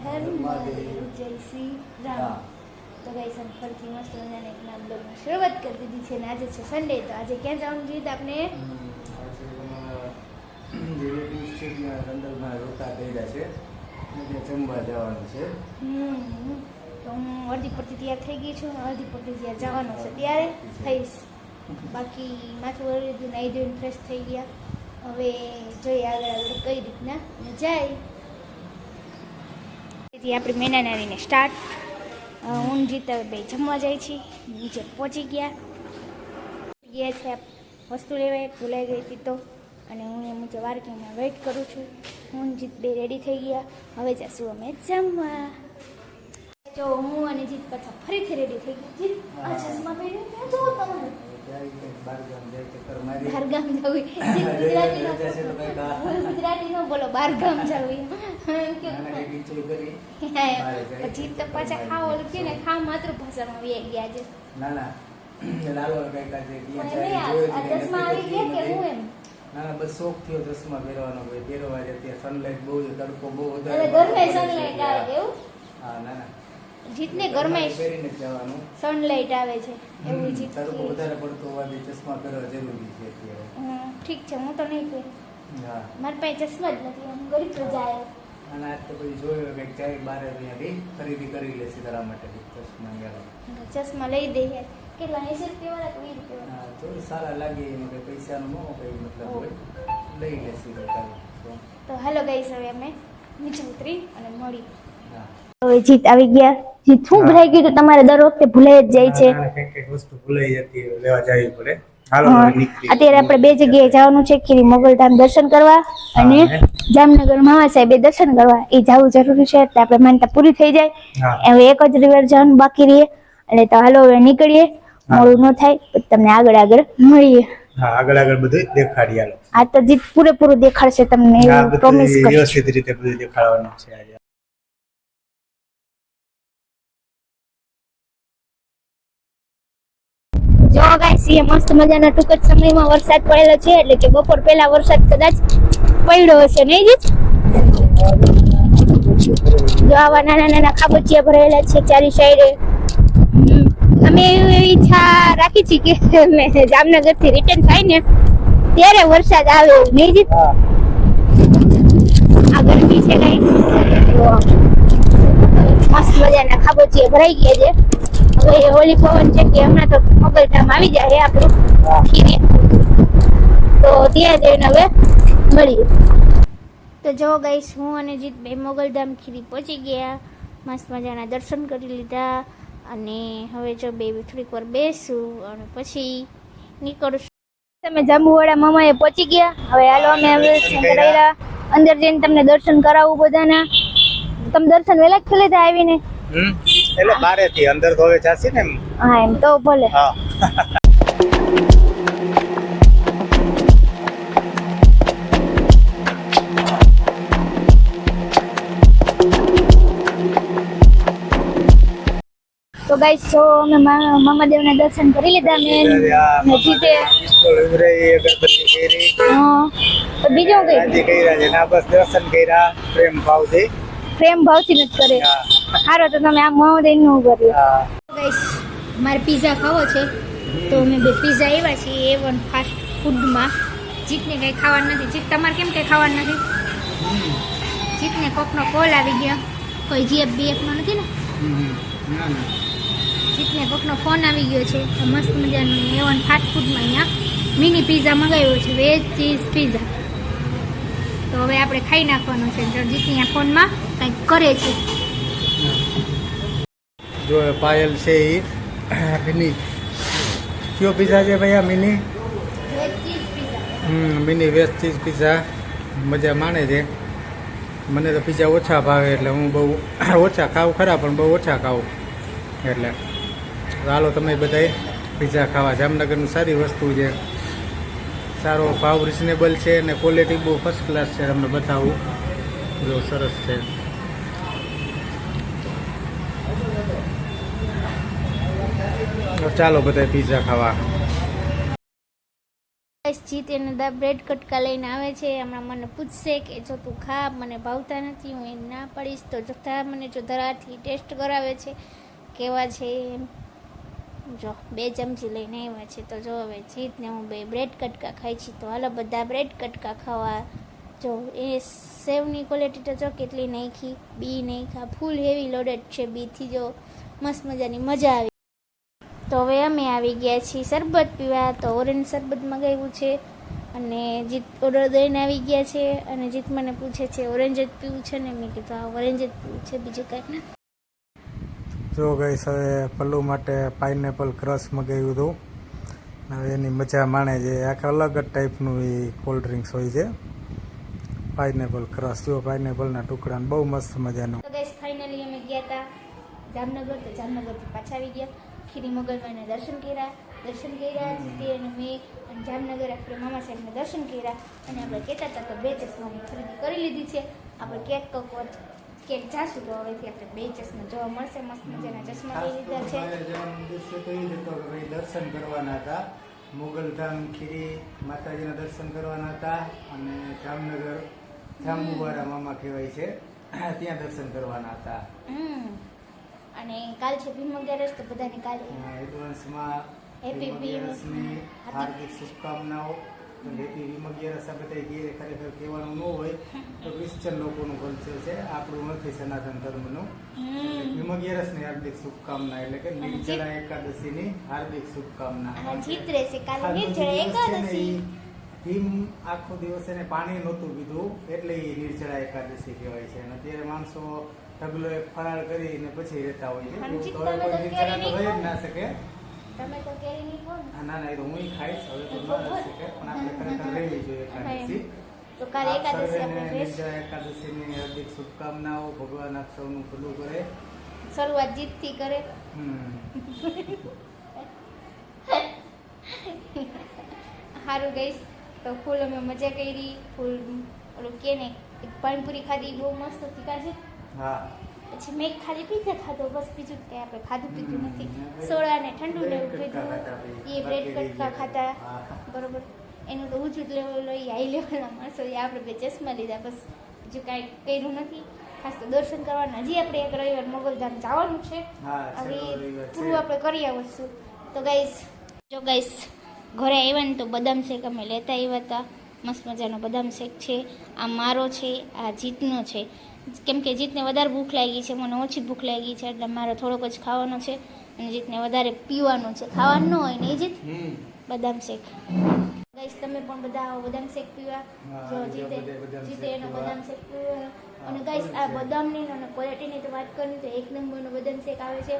હર મહાદેવ. જય શ્રી રામ તો અમે ફરીથી મસ્ત મજાના એક નામ બ્લોગની શરૂઆત કરી દીધી છે અને આજે છે સન્ડે તો આજે ક્યાં જવાનું જોઈએ આપણે રિલેટિવ્સ છે ત્યાં રંડલમાં રોકા ગયેલા છે ત્યાં જમવા જવાનું છે હમ તો હું અડધી પડતી તૈયાર થઈ ગઈ છું અડધી પડતી તૈયાર જવાનું છે ત્યારે થઈશ બાકી માથું વળી નાહી ધોઈને ફ્રેશ થઈ ગયા હવે જોઈએ આગળ આગળ કઈ રીતના જાય તેથી આપણી મેનાનારીને સ્ટાર્ટ હું જીત બે જમવા જાય છે નીચે પહોંચી ગયા. ગયા છે, વસ્તુ લેવાય ભૂલાઈ ગઈ હતી તો. અને હું એ મુજબ વારકીમાં વેઇટ કરું છું. હું જીત બે રેડી થઈ ગયા. હવે જશું અમે જમવા. જો હું અને જીત પાછા ફરીથી રેડી થઈ ગયા. જીત, આ ગામ જવું ગુજરાતી નો બોલો. ગામ જવું પછી તો પાછા ખાવ ઓલું કે ને માતૃભાષામાં વી ગયા છે. ના ના. લાલો આવી ગયા કે હું એમ? ના બસ શોખ થયો ચશ્મા પહેરવાનો ભાઈ. પહેરવા છે ત્યાં સનલાઇટ બહુ છે તડકો બહુ વધારે ઘરમાં એટલે આવે એવું? હા ના ના. જીતને ઘરમાં પહેરીને જવાનું. સનલાઇટ આવે છે. એવું જીત તડકો વધારે પડતો હોવાથી ચશ્મા પહેરવા જરૂરી છે અત્યારે. ઠીક છે હું તો નહીં પહેરું. હા. મારી પાસે ચશ્મા જ નથી હું ગરીબ પ્રજા આવ્યો અને આજ તો પછી જોયું કંઈક ચાય બારે અહીંયાથી ખરીદી કરી લેશે તારા માટે ચશ્મા અહીંયા ચશ્મા લઈ દઈએ કેટલા એસી રૂપિયા વાળા કે વીસ રૂપિયા હા તો સારા લાગે એમાં કંઈ પૈસાનો નો કંઈ મતલબ હોય. લઈ લેશે તો હેલો ગાઈસ હવે અમે નીચે ઉતરી અને મળી. હવે જીત આવી ગયા. જીત શું ભૂલાઈ ગયું તો તમારે દર વખતે ભૂલાઈ જ જાય છે. કંઈક કંઈક વસ્તુ ભૂલાઈ જતી લેવા જવી પડે. હાલો હા. હવે નીકળીએ. અત્યારે આપણે બે જગ્યાએ જવાનું છે ખીરી મોગલધામ દર્શન કરવા અને જામનગર મામા સાહેબે દર્શન કરવા. એ જવું જરૂરી છે એટલે આપણે માનતા પૂરી થઈ જાય. હવે એક જ રિવર જવાનું બાકી રહીએ એટલે તો હાલો હવે નીકળીએ. મોડું ન થાય તમને આગળ આગળ મળીએ. હા આગળ આગળ બધું દેખાડી આ તો જીત પૂરેપૂરું દેખાડશે તમને પ્રોમિસ વ્યવસ્થિત રીતે બધું દેખાડવાનું છે આજે. જો ગાઈસ એ મસ્ત મજાના ટૂંક જ સમયમાં વરસાદ પડેલો છે એટલે કે બપોર પહેલા વરસાદ કદાચ પડ્યો હશે નહીં જીત? જો આવા નાના નાના ખાબોચિયા ભરાયેલા છે ચારી સાઈડે. અમે એવી ઈચ્છા રાખી છે કે અમે જામનગરથી રિટર્ન થાય ને ત્યારે વરસાદ આવે નહીં જીત? આ ગરમી છે કઈ મસ્ત મજાના ખાબોચિયા ભરાઈ ગયા છે. હવે એ હોલી પવન છે કે હમણાં તો મોગલધામ આવી જાય આપણું. ખીરી તો ત્યાં જઈને હવે મળીએ. તો જો ગઈશ હું અને જીત બે મોગલધામ ખીરી પહોંચી ગયા. મસ્ત મજાના દર્શન કરી લીધા. અને હવે જો બે થોડીક વાર બેસું અને પછી નીકળશું. તમે જાંબુવાડા મામાએ પહોંચી ગયા. હવે હાલો અમે હવે અંદર જઈને તમને દર્શન કરાવું બધાના. તમે દર્શન વેલા જ લીધા આવીને. એટલે બારે થી અંદર તો હવે ને હા એમ તો ભલે. હા. તો ગાઈસ તો અમે મામાદેવના દર્શન કરી લીધા મેં જીતે. તો બીજું કઈ? ના બસ દર્શન કર્યા પ્રેમ ભાવથી. પ્રેમ ભાવથી જ કરે. હા. સારો તો તમે આમ મામાદેવનું કર્યું. હા. ગાઈસ મારે પીઝા ખાવો છે. તો અમે બે પીઝા આવ્યા છીએ એ વન ફાસ્ટ ફૂડમાં જીતને કંઈ ખાવાનું નથી. જીત તમારે કેમ કંઈ ખાવાનું નથી? જીતને કોકનો કોલ આવી ગયો. કોઈ જીએફ બીએફનો નથી ને. જીતને કોકનો ફોન આવી ગયો છે. તો મસ્ત મજાનું એવન ફાસ્ટ ફૂડમાં અહીંયા મિની પીઝા મંગાવ્યો છે. વેજ ચીઝ પીઝા તો હવે આપણે ખાઈ નાખવાનું છે. જીતની આ ફોનમાં કંઈક કરે છે. જો પાયલ છે એ મિની. કયો પીઝા છે ભાઈ આ mini? Mini west cheese pizza મજા માણે છે. મને તો પીઝા ઓછા ભાવે એટલે હું બહુ ઓછા ખાઉં ખરા, પણ બહુ ઓછા ખાઉં. એટલે ચાલો તમે બધાય પીઝા ખાવા. જામનગરનું સારી વસ્તુ છે. સારો ભાવ રિઝનેબલ છે અને ક્વોલિટી બહુ ફર્સ્ટ ક્લાસ છે, તમને બતાવું. જો સરસ છે. ચાલો બધા પીઝા ખાવા. જીત એને બ્રેડ કટકા લઈને આવે છે. હમણાં મને પૂછશે કે જો તું ખા, મને ભાવતા નથી, હું એને ના પાડીશ. તો જતા મને જો ધરાથી ટેસ્ટ કરાવે છે. કેવા છે જો, બે ચમચી લઈને આવ્યા છે. તો જો હવે જીતને હું બે બ્રેડ કટકા ખાઈ છી. તો હાલો બધા બ્રેડ કટકા ખાવા. જો, એ સેવની ક્વોલિટી તો જો કેટલી નાખી. બી નાખ્યા. ફૂલ હેવી લોડેડ છે. બીથી જો મસ્ત મજાની મજા આવી તો હવે અમે આવી ગયા છીએ શરબત પીવા. તો ઓરેન્જ શરબત મગાવ્યું છે અને જીત ઓર્ડર દઈને આવી ગયા છે અને જીત મને પૂછે છે ઓરેન્જ જ પીવું છે? ને મેં કીધું ઓરેન્જ જ પીવું છે બીજું કાંઈ ના. જો ગઈ હવે પલ્લુ માટે પાઇનેપલ ક્રશ મગાવ્યું હતું. હવે એની મજા માણે છે. આખા અલગ જ ટાઈપનું એ કોલ્ડ ડ્રિંક્સ હોય છે. પાઇનેપલ ક્રશ જો પાઇનેપલના ટુકડા બહુ મસ્ત મજાનું. તો ગઈસ ફાઇનલી અમે ગયા હતા જામનગર. તો જામનગરથી પાછા આવી ગયા. ખીરી મોગલમાને દર્શન કર્યા. દર્શન કર્યા જીતી અને મેં અને જામનગર આપણે મામા સાહેબને દર્શન કર્યા અને આપણે કહેતા હતા તો બે ચશ્માની ખરીદી કરી લીધી છે. આપણે કેક કકોર કેક જાશું તો હવેથી આપણે બે ચશ્મા જોવા મળશે. મસ્ત મજાના ચશ્મા લઈ લીધા છે. દર્શન કરવાના હતા. મુગલધામ ખીરી માતાજીના દર્શન કરવાના હતા અને જામનગર જાંબુવાળા મામા કહેવાય છે. ત્યાં દર્શન કરવાના હતા. અને કાલ છે ભીમ અગિયારસ તો બધાને કાલે એડવાન્સમાં હેપી ભીમ. હાર્દિક શુભકામનાઓ. હેપી ભીમ અગિયારસ આ બધા ઘેરે ખરેખર કહેવાનું ન હોય તો ક્રિશ્ચન લોકોનું કલ્ચર છે આપણું નથી સનાતન ધર્મનું. ભીમ અગિયારસની હાર્દિક શુભકામના એટલે કે નિર્જળા એકાદશીની હાર્દિક શુભકામના. જીત રહેશે. કાલે નિર્જળા ને એકાદશી. ભીમ આખો દિવસ એને પાણી નહોતું પીધું એટલે એ નિર્જળા એકાદશી કહેવાય છે. અને અત્યારે માણસો ઢગલો એક ફરાળ કરીને પછી રહેતા હોય છે. તો હવે કોઈ તો તો રહી જ ના શકે. તમે તો કેરી નહીં ખાઓ ના. ના એ તો હું ખાઈશ. હવે તો ના રહી શકે પણ આપણે ખરેખર રહેવી જોઈએ એકાદશી. તો કાલે એકાદશી આપણે રહેશું એકાદશીની હાર્દિક શુભકામનાઓ. ભગવાન આપ સૌનું ભલું કરે. શરૂઆત જીતથી કરે. સારું ગઈશ. તો ફૂલ અમે મજા કરી. ફૂલ ઓલું કે ને પાણીપુરી ખાધી. બહુ મસ્ત હતી કાજે હા. પછી મેં ખાલી પીઝા ખાધો બસ બીજું કંઈ આપણે ખાધું પીધું નથી. સોડા ને ઠંડુ કટકા પીધું. એ બ્રેડ કટકા ખાતા. બરોબર. એનું તો ઊંચું જ લેવલ હોય હાઈ લેવલના માણસો એ આપણે બે ચશ્મા લીધા બસ બીજું કાંઈ કર્યું નથી. ખાસ તો દર્શન કરવાના. હજી આપણે એક રવિવાર મોગલધામ જવાનું છે. હવે પૂરું આપણે કરી આવશું. તો ગાઈસ જો ગાઈસ ઘરે આવ્યા ને તો બદામ શેક અમે લેતા આવ્યા હતા. મસ્ત મજાનો બદામ શેક છે. આ મારો છે આ જીતનો છે. કેમ કે જીતને વધારે ભૂખ લાગી છે મને ઓછી ભૂખ લાગી છે એટલે મારે થોડોક જ ખાવાનો છે અને જીતને વધારે પીવાનું છે. ખાવાનું ન હોય ને એ જીત? બદામ શેક ગાઈસ તમે પણ બધા બદામ શેક પીવા. જો જીતે જીતે એનો બદામ શેક પીવા. અને ગાઈશ ગાઈસ આ બદામની અને ક્વોલિટીની તો વાત કરીએ તો એક નંબરનો બદામ શેક આવે છે.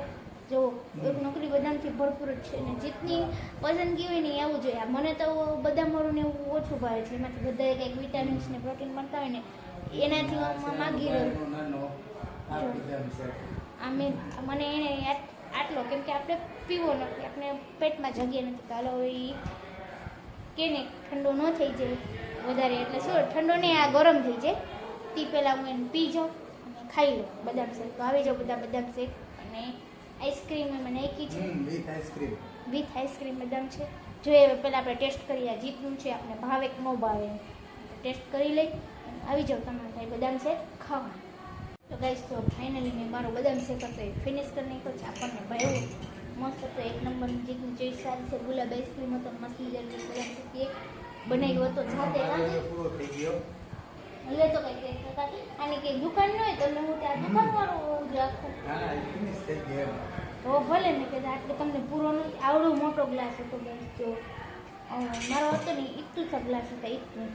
જો, એક નોકરી બદામથી ભરપૂર જ છે અને જીતની પસંદગી હોય ને એ આવવું જોઈએ. મને તો બદામ વાળું ને એવું ઓછું ભાવે છે. એમાંથી બધા કંઈક વિટામિન્સ ને પ્રોટીન મળતા હોય ને, એનાથી હું માગી રહ્યું મને એને આટ- આટલો, કેમ કે આપણે પીવો નથી, આપણે પેટમાં જગ્યા નથી. ચાલો એ કે ને ઠંડો ન થઈ જાય વધારે. એટલે શું, ઠંડો નહીં, આ ગરમ થઈ જાય. તે પહેલાં હું એને પી જાઉં અને ખાઈ લઉં બદામ શેક. તો આવી જાઉં બધા બદામ શેક અને આઈસ્ક્રીમ મને નાખી છે. વિથ આઈસ્ક્રીમ વિથ આઈસ્ક્રીમ બદામ છે. જોઈએ પહેલાં આપણે ટેસ્ટ કરીએ જીતનું છે આપણે ભાવે કે ન ભાવે ટેસ્ટ કરી લઈ આવી જાવ તમારે ભાઈ બદામ શેક ખાવા તો ગાઈસ તો ફાઇનલી મેં મારો બદામ શેક હતો એ ફિનિશ કરી નાખ્યો છે. આપણને ભાઈ મસ્ત હતો. એક નંબર જીતનું જે સારી છે. ગુલાબ આઈસ્ક્રીમ હતો. મસ્ત મજાની બદામ શેક કેક બનાવ્યો હતો. જાતે પૂરો થઈ ગયો. લે તો કઈ કઈ કાકા અને કે દુકાન ન હોય તો હું ત્યાં દુકાન વાળું રાખું. તો ભલે ને કે આટલે તમને પૂરો નથી આવડો મોટો ગ્લાસ હતો બસ જો. મારો હતો ને ઈટલું સા ગ્લાસ હતા એટલું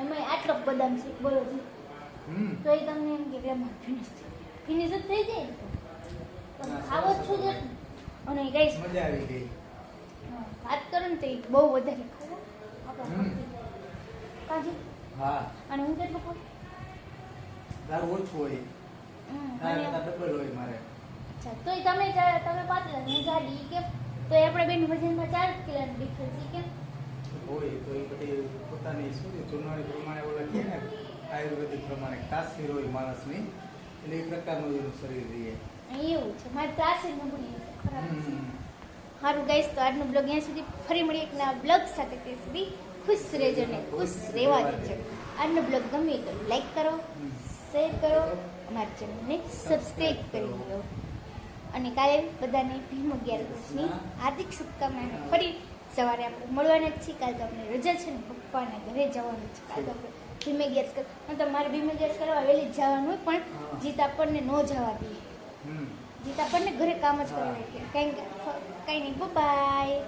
એમાં આટલો બદામ છે બોલો જી તો એ તમને એમ કે એમાં ફિનિશ ફિનિશ જ થઈ જાય તો. તમે ખાવો જ છો. અને ગઈશ મજા આવી ગઈ. વાત કરો ને તો બહુ વધારે ખાવો આપણે કાજી. હા. અને હું કેટલું ખાઉં તારું ઓછું હોય. તારા કરતા ડબલ હોય મારે. અચ્છા તોય તમે તમે પાતળા હું જાડી કેમ? તો આપણે બેન વજનમાં ચાર કિલો ડિફરન્સ કેમ? હોય તો એ બધી પોતાની શું છે પ્રમાણે ઓલા કહે ને આયુર્વેદિક પ્રમાણે તાસીર હોય માણસની એટલે એ પ્રકારનું એનું શરીર રહીએ એવું છે મારે નબળી છે ખરાબ છે. સારું ગાઈસ તો આજનો બ્લોગ અહીંયા સુધી ફરી મળી એક નવા બ્લોગ સાથે ત્યાં સુધી. ખુશ રહેજો ને ખુશ રહેવા દેજો. આજનો બ્લોગ ગમે તો લાઈક કરો શેર કરો અમારા ચેનલને સબસ્ક્રાઈબ કરી દો અને કાલે બધાને ભીમ અગિયાર દિવસની હાર્દિક શુભકામનાને ફરી સવારે આપણે મળવાના જ છીએ. કાલે તો આપણે રજા છે ને પપ્પાના ઘરે જવાનું છે. કાલે તો આપણે ભીમે ગેસ કર મારે ભીમે ગેસ કરવા વહેલી જ જવાનું હોય પણ જીત આપણને ન જવા દે. હમ. જીત આપણને ઘરે કામ જ કરવા કંઈ કંઈ નહીં. બાય